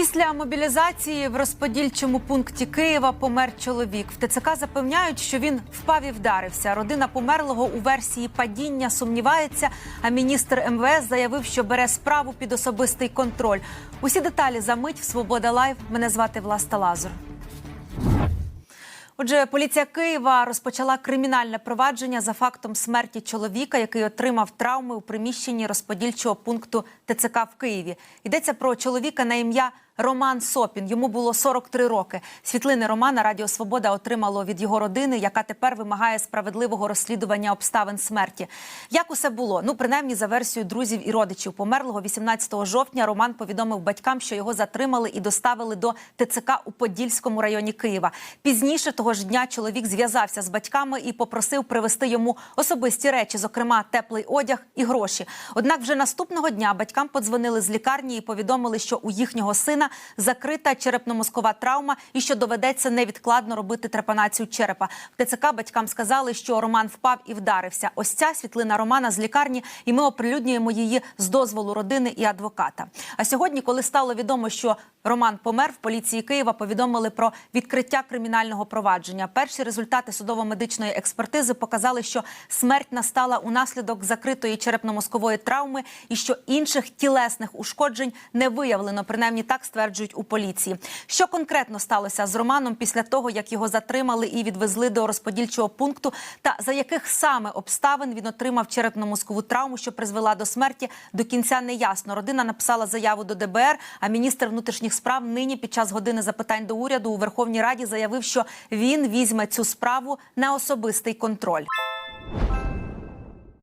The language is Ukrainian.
Після мобілізації в розподільчому пункті Києва помер чоловік. В ТЦК запевняють, що він впав і вдарився. Родина померлого у версії падіння сумнівається. А міністр МВС заявив, що бере справу під особистий контроль. Усі деталі за мить в Свобода Лайв. Мене звати Власта Лазур. Отже, поліція Києва розпочала кримінальне провадження за фактом смерті чоловіка, який отримав травми у приміщенні розподільчого пункту ТЦК в Києві. Йдеться про чоловіка на ім'я Роман Сопін. Йому було 43 роки. Світлини Романа Радіо Свобода отримало від його родини, яка тепер вимагає справедливого розслідування обставин смерті. Як усе було? Ну, принаймні, за версією друзів і родичів померлого 18 жовтня Роман повідомив батькам, що його затримали і доставили до ТЦК у Подільському районі Києва. Пізніше того ж дня чоловік зв'язався з батьками і попросив привезти йому особисті речі, зокрема теплий одяг і гроші. Однак, вже наступного дня батькам подзвонили з лікарні і повідомили, що у їхнього сина закрита черепно-мозкова травма і що доведеться невідкладно робити трепанацію черепа. В ТЦК батькам сказали, що Роман впав і вдарився. Ось ця світлина Романа з лікарні, і ми оприлюднюємо її з дозволу родини і адвоката. А сьогодні, коли стало відомо, що Роман помер, в поліції Києва повідомили про відкриття кримінального провадження. Перші результати судово-медичної експертизи показали, що смерть настала унаслідок закритої черепно-мозкової травми і що інших тілесних ушкоджень не виявлено. Принаймні так стверджують у поліції. Що конкретно сталося з Романом після того, як його затримали і відвезли до розподільчого пункту, та за яких саме обставин він отримав черепно-мозкову травму, що призвела до смерті, до кінця не ясно. Родина написала заяву до ДБР. А міністр внутрішніх справ нині під час години запитань до уряду у Верховній Раді заявив, що він візьме цю справу на особистий контроль.